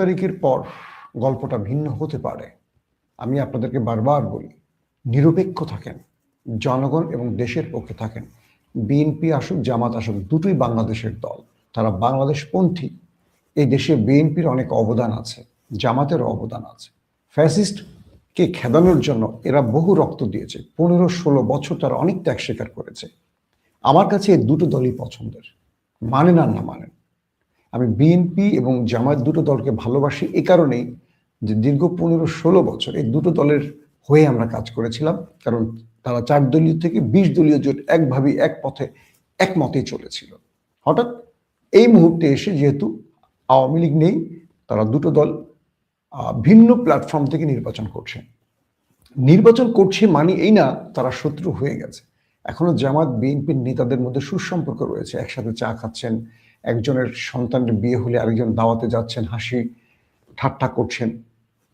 তারিখের পর গল্পটা ভিন্ন হতে পারে। আমি আপনাদেরকে বারবার বলি, নিরপেক্ষ থাকেন, জনগণ এবং দেশের পক্ষে থাকেন। বিএনপি আসুক, জামাত আসুক, দুটোই বাংলাদেশের দল। তারা বাংলাদেশপন্থী। এই দেশে বিএনপির অনেক অবদান আছে, জামাতেরও অবদান আছে। ফ্যাসিস্ট কে খেদানোর জন্য এরা বহু রক্ত দিয়েছে পনেরো ষোলো বছর তারা অনেক ত্যাগ স্বীকার করেছে। আমার কাছে এই দুটো দলই পছন্দের, মানেন আর না মানেন। আমি বিএনপি এবং জামাত দুটো দলকে ভালোবাসি এ কারণেই যে দীর্ঘ পনেরো ষোলো বছর এই দুটো দলের হয়ে আমরা কাজ করেছিলাম। কারণ তারা চার দলীয় থেকে বিশ দলীয় জোট একভাবে, এক পথে একমতেই চলেছিল। হঠাৎ এই মুহূর্তে এসে যেহেতু আওয়ামী লীগ নেই, তারা দুটো দল ভিন্ন প্ল্যাটফর্ম থেকে নির্বাচন করছে। নির্বাচন করছে মানে এই না তারা শত্রু হয়ে গেছে। এখনও জামাত বিএনপির নেতাদের মধ্যে সুসম্পর্ক রয়েছে, একসাথে চা খাচ্ছেন একজনের সন্তানের বিয়ে হলে আরেকজন দাওয়াতে যাচ্ছেন, হাসি ঠাট্টা করছেন।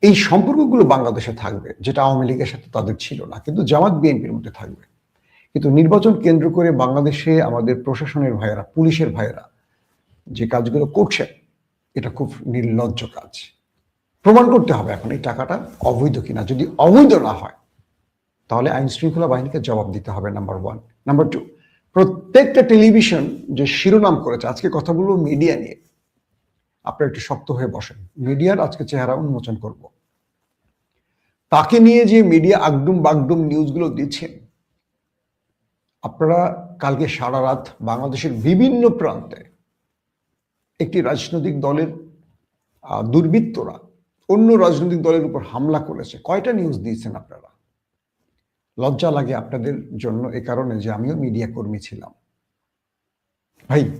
এই সম্পর্কগুলো বাংলাদেশে থাকবে, যেটা আওয়ামী লীগের সাথে তাদের ছিল না, কিন্তু জামাত বিএনপির মধ্যে থাকবে। কিন্তু নির্বাচন কেন্দ্র করে বাংলাদেশে আমাদের প্রশাসনের ভাইয়েরা, পুলিশের ভাইয়েরা যে কাজগুলো করছেন, এটা খুব নির্লজ্জ কাজ। প্রমাণ করতে হবে এখন এই টাকাটা অবৈধ কিনা। যদি অবৈধ না হয়, তাহলে আইন শৃঙ্খলা বাহিনীকে জবাব দিতে হবে নাম্বার ওয়ান নাম্বার টু প্রত্যেকটা টেলিভিশন যে শিরোনাম করেছে, আজকে কথা বলব মিডিয়া নিয়ে। আপনারা একটু শক্ত হয়ে বসেন। মিডিয়ার আজকে চেহারা উন্মোচন করব। তাকে নিয়ে যে মিডিয়া আগডুম বাগডুম নিউজগুলো দিচ্ছেন, আপনারা কালকে সারা রাত বাংলাদেশের বিভিন্ন প্রান্তে একটি রাজনৈতিক দলের দুর্বৃত্তরা অন্য রাজনৈতিক দলের উপর হামলা করেছে। কয়টা নিউজ দিয়েছেন আপনারা? লজ্জা লাগে আপনাদের জন্য এ কারণে যে আমিও মিডিয়া কর্মী ছিলাম। ভাই,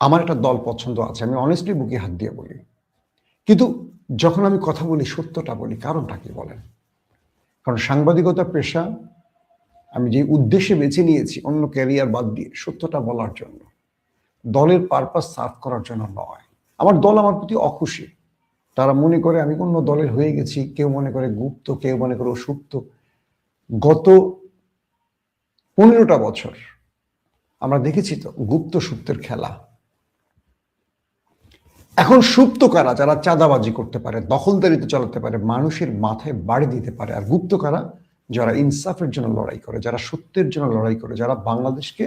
আমার একটা দল পছন্দ আছে, আমি অনেস্টলি বুকে হাত দিয়ে বলি। কিন্তু যখন আমি কথা বলি, সত্যটা বলি, কারণটা কি বলেন? কারণ সাংবাদিকতা, পেশা, আমি যে উদ্দেশ্যে বেছে নিয়েছি, অন্য ক্যারিয়ার বাদ দিয়ে সত্যটা বলার জন্য। দলের পারপাস সার্ভ করার জন্য নয়। আমার দল আমার প্রতি অখুশি। তারা মনে করে আমি অন্য দলের হয়ে গেছি, কেউ মনে করে গুপ্ত, কেউ মনে করে সুপ্ত গত পনেরোটা বছর আমরা দেখেছি তো গুপ্ত সুপ্তের খেলা। এখন সুপ্ত কারা যারা চাঁদাবাজি করতে পারে, দখলদারিতে চালাতে পারে, মানুষের মাথায় বাড়ি দিতে পারে, আর গুপ্ত কারা যারা ইনসাফের জন্য লড়াই করে, যারা সত্যের জন্য লড়াই করে, যারা বাংলাদেশকে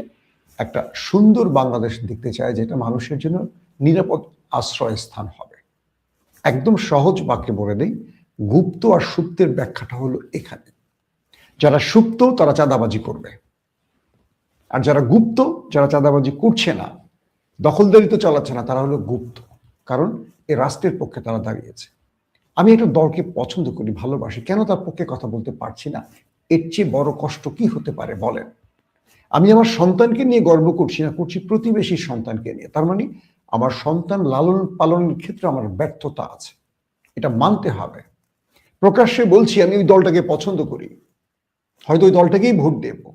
একটা সুন্দর বাংলাদেশ দেখতে চায়, যেটা মানুষের জন্য নিরাপদ আশ্রয় স্থান হবে। একদম সহজ বাক্যে বলে দেই, গুপ্ত আর সুপ্তের ব্যাখ্যাটা হলো এখানে। যারা সুপ্ত, তারা চাঁদাবাজি করবে। আর যারা গুপ্ত, যারা চাঁদাবাজি করছে না দখলদারিত্ব চালাচ্ছে না, তারা হলো গুপ্ত। কারণ এ রাষ্ট্রের পক্ষে তারা দাঁড়িয়েছে। আমি একটা দলকে পছন্দ করি, ভালোবাসি। কেন তার পক্ষে কথা বলতে পারছি না? এর চেয়ে বড় কষ্ট কি হতে পারে, বলেন। আমি আমার সন্তানকে নিয়ে গর্ব করছি না, করছি প্রতিবেশীর সন্তানকে নিয়ে। তার মানে আমার সন্তান লালন পালনের ক্ষেত্রে আমার ব্যর্থতা আছে। এটা মানতে হবে। প্রকাশ্যে বলছি, আমি ওই দলটাকে পছন্দ করি। হয়তো ওই দলটাকেই ভোট দেব।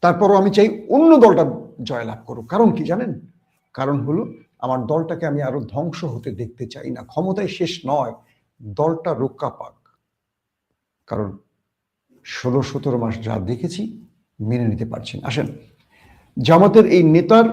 তারপরও আমি চাই অন্য দলটা জয়লাভ করুক। কারণ কি জানেন? কারণ হলো আমার দলটাকে আমি আরও ধ্বংস হতে দেখতে চাই না। ক্ষমতায় শেষ নয়, দলটা রক্ষা পাক। কারণ ষোলো সতেরো মাস যা দেখেছি, মেনে নিতে পারছেন আসেন, জামাতের এই নেতার